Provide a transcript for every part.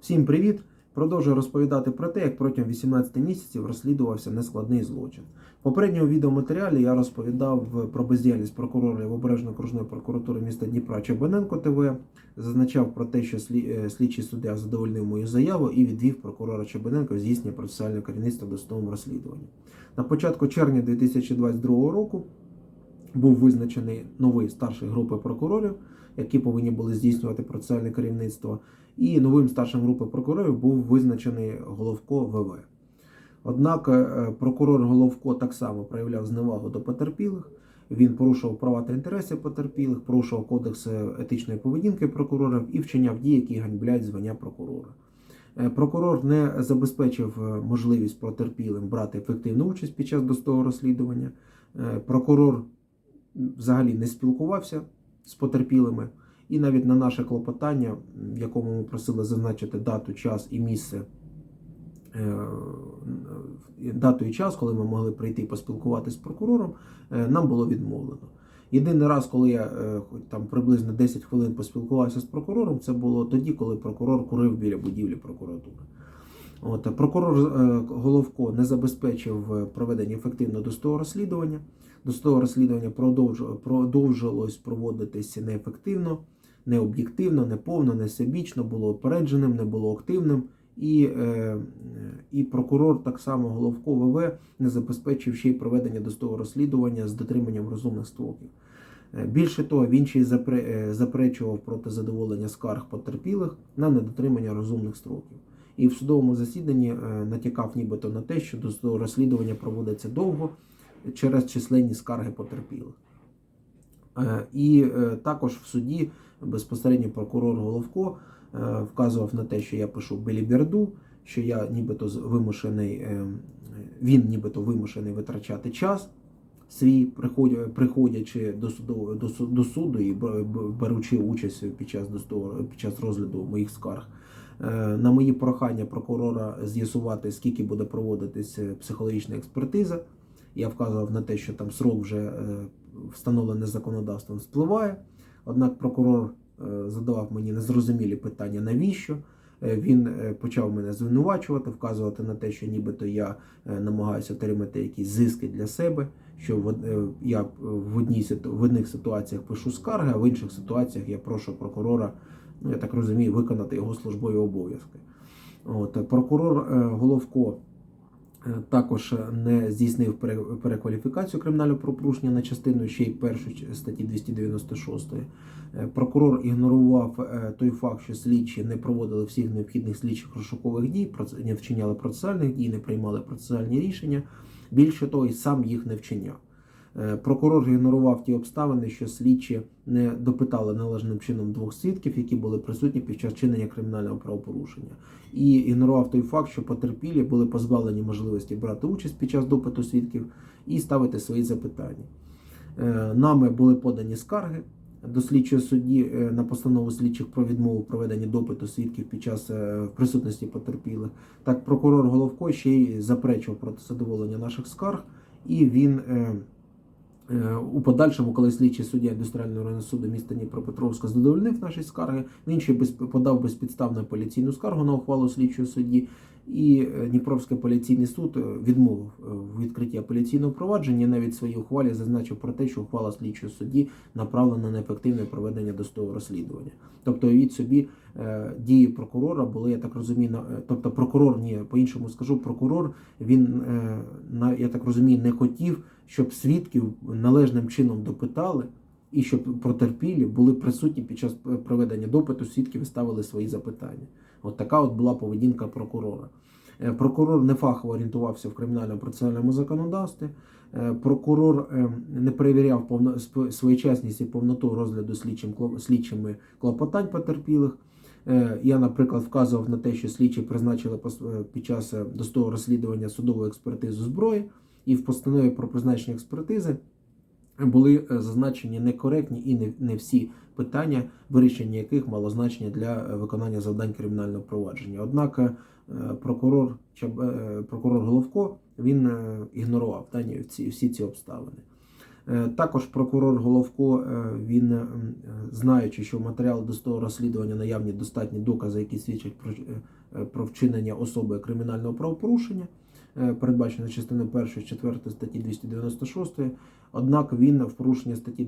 Всім привіт! Продовжую розповідати про те, як протягом 18 місяців розслідувався нескладний злочин. В попередньому відеоматеріалі я розповідав про бездіяльність прокурора Обережної окружної прокуратури міста Дніпра Чебаненко ТВ, зазначав про те, що е, слідчий суддя задовольнив мою заяву і відвів прокурора Чебаненко здійснення процесуального керівництва досудовому розслідуванні. На початку червня 2022 року був визначений новий старший групи прокурорів, які повинні були здійснювати процесуальне керівництво. І новим старшим групи прокурорів був визначений Головко ВВ. Однак е, прокурор Головко так само проявляв зневагу до потерпілих. Він порушував права та інтереси потерпілих, порушував кодекс етичної поведінки прокурорів і вчиняв дії, які ганьблять звання прокурора. Е, Прокурор не забезпечив е, можливість потерпілим брати ефективну участь під час досудового розслідування. Прокурор взагалі не спілкувався з потерпілими, і навіть на наше клопотання, в якому ми просили зазначити дату, час і місце, е, дату і час, коли ми могли прийти і поспілкуватися з прокурором, е, нам було відмовлено. Єдиний раз, коли я е, там приблизно 10 хвилин поспілкувався з прокурором, це було тоді, коли прокурор курив біля будівлі прокуратури. От, е, прокурор е, Головко не забезпечив е, проведення ефективного досудового розслідування. Досудове розслідування продовж- продовжилось проводитися неефективно, необ'єктивно, неповно, не всебічно, було опередженим, не було активним. І, е, і прокурор, так само Головко ВВ, не забезпечив ще й проведення досудового розслідування з дотриманням розумних строків. Е, Більше того, він ще й е, заперечував проти задоволення скарг потерпілих на недотримання розумних строків. І в судовому засіданні е, натякав нібито на те, що досудове розслідування проводиться довго через численні скарги потерпілих. Е, І е, також в суді безпосередньо прокурор Головко е, вказував на те, що я пишу беліберду, що я нібито вимушений, він нібито вимушений витрачати час свій, приходя- приходячи до суду, до, су- до суду і беручи участь під час, під час розгляду моїх скарг. На мої прохання прокурора з'ясувати, скільки буде проводитись психологічна експертиза. Я вказував на те, що там срок вже е, встановлений законодавством спливає. Однак прокурор е, задавав мені незрозумілі питання, навіщо. Е, Він почав мене звинувачувати, вказувати на те, що нібито я намагаюся отримати якісь зиски для себе, що я в, одній, в одних ситуаціях пишу скарги, а в інших ситуаціях я прошу прокурора, ну я так розумію, виконати його службові обов'язки. От, прокурор Головко також не здійснив пере- перекваліфікацію кримінального пропорушення на частину ще й першої ч- статті 296. Е, Прокурор ігнорував е, той факт, що слідчі не проводили всіх необхідних слідчих розшукових дій, не вчиняли процесуальних дій, не приймали процесуальні рішення. Більше того, і сам їх не вчиняв. Е, Прокурор ігнорував ті обставини, що слідчі не допитали належним чином двох свідків, які були присутні під час чинення кримінального правопорушення, і ігнорував той факт, що потерпілі були позбавлені можливості брати участь під час допиту свідків і ставити свої запитання. Е, Нами були подані скарги до слідчого судді е, на постанову слідчих про відмову проведення допиту свідків під час присутності потерпілих. Так, прокурор Головко ще й заперечував проти задоволення наших скарг, і він у подальшому, коли слідчий суддя індустріального районного суду міста Дніпропетровська задовольнив наші скарги, він ще подав безпідставну апеляційну скаргу на ухвалу слідчого судді. І е, Дніпровський апеляційний суд е, відмовив е, в відкритті апеляційного провадження. Навіть в своїй ухвалі зазначив про те, що ухвала слідчого судді направлена на ефективне проведення достового розслідування. Тобто, від собі е, дії прокурора були, я так розумію, е, тобто прокурор, ні, по-іншому скажу, прокурор він е, на я так розумію, не хотів, щоб свідків належним чином допитали. І щоб потерпілі були присутні під час проведення допиту, свідків і ставили свої запитання. От така от була поведінка прокурора. Е, Прокурор не фахово орієнтувався в кримінальному процесуальному законодавстві. Е, Прокурор е, не перевіряв повно, своєчасність і повноту розгляду слідчим, слідчими клопотань потерпілих. Я, наприклад, вказував на те, що слідчі призначили під час досудового розслідування судову експертизу зброї, і в постанові про призначення експертизи були е, зазначені некоректні і не, всі питання, вирішення яких мало значення для е, виконання завдань кримінального провадження. Однак е, прокурор, прокурор Головко він ігнорував дані всі ці обставини. Також прокурор Головко, він, знаючи, що матеріал досудового розслідування наявні достатні докази, які свідчать про, вчинення особою кримінального правопорушення, передбачено частиною 1 4 статті 296, однак він в порушення статті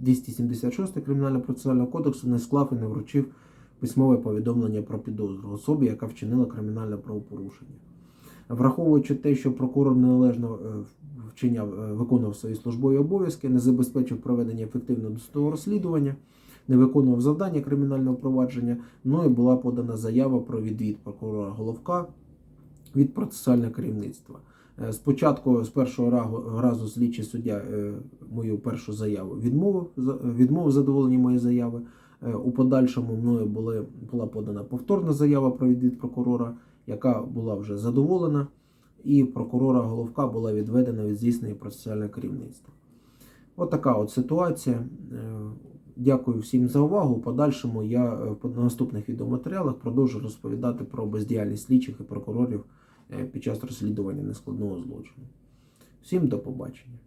276 Кримінального процесуального кодексу не склав і не вручив письмове повідомлення про підозру особі, яка вчинила кримінальне правопорушення. Враховуючи те, що прокурор неналежно е, вчиняв, е, виконував свої службові обов'язки, не забезпечив проведення ефективного досудового розслідування, не виконував завдання кримінального провадження, мною була подана заява про відвід прокурора Головка від процесуального керівництва. Е, Спочатку з першого разу слідчий суддя е, мою першу заяву відмовив, відмовив задоволення моєї заяви. Е, У подальшому мною були, була подана повторна заява про відвід прокурора, яка була вже задоволена, і прокурора Головка була відведена від здійснення процесуального керівництва. От така от ситуація. Дякую всім за увагу. У подальшому я в наступних відеоматеріалах продовжу розповідати про бездіяльність слідчих і прокурорів під час розслідування нескладного злочину. Всім до побачення.